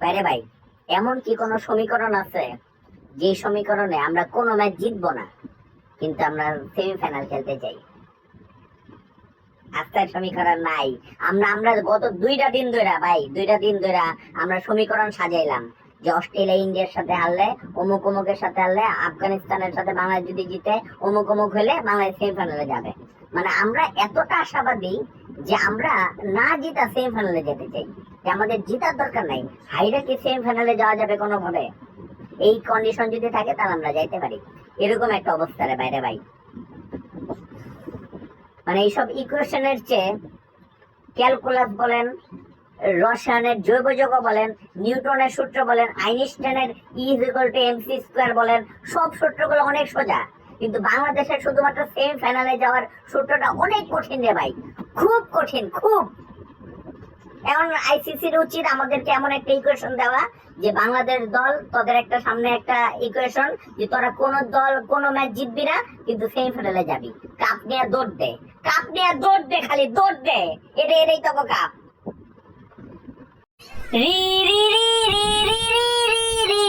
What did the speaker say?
বাইরে ভাই, এমন কি কোনো সমীকরণ আছে? যে সমীকরণে আমরা কোনো ম্যাচ জিতবো না, কিন্তু আমরা সেমিফাইনাল খেলতে চাই। আস্থার সমীকরণ নাই। আমরা আমরা গত দুইটা দিন ধরে ভাই, দুইটা দিন ধরে আমরা সমীকরণ সাজাইলাম। যে অস্ট্রেলিয়া, ইন্ডিয়ার সাথে হারলে, অমুক অমুকের সাথে হারলে, আফগানিস্তানের সাথে বাংলাদেশ যদি জিতে, অমুক অমুক হলে বাংলাদেশ সেমিফাইনালে যাবে। মানে আমরা এতটা আশাবাদী যে আমরা না জিতা সেমিফাইনালে যেতে চাই। যে আমাদের জিতার দরকার নাই। হাইরা কি সেমিফাইনালে যাওয়া যাবে কোনোভাবে? এই কন্ডিশন যদি থাকে তাহলে আমরা যাইতে পারি। এরকম একটা অবস্থা রে বাইরে ভাই। মানে এইসব ইকুয়েশনের চেয়ে ক্যালকুলাস বলেন, রসায়নের জৈব যৌগ বলেন, নিউটনের সূত্র বলেন, আইনস্টাইনের E equal to MC square বলেন, সব সূত্রগুলো অনেক সোজা। কিন্তু বাংলাদেশের শুধুমাত্র সেমি ফাইনালে যাওয়ার সূত্রটা অনেক কঠিন রে ভাই খুব কঠিন খুব এখন আইসিসির উচিত আমাদেরকে এমন একটা ইকুয়েশন দেওয়া যে বাংলাদেশ দল তোদের একটা সামনে একটা ইকুয়েশন যে তোরা কোন দল কোন ম্যাচ জিতবি না কিন্তু সেমিফাইনালে যাবি কাপ নিয়ে দৌড় দে কাপ নিয়ে দৌড় দে খালি দৌড় দে এটা এটাই তোকে কাপ রি রি রি রি রি রি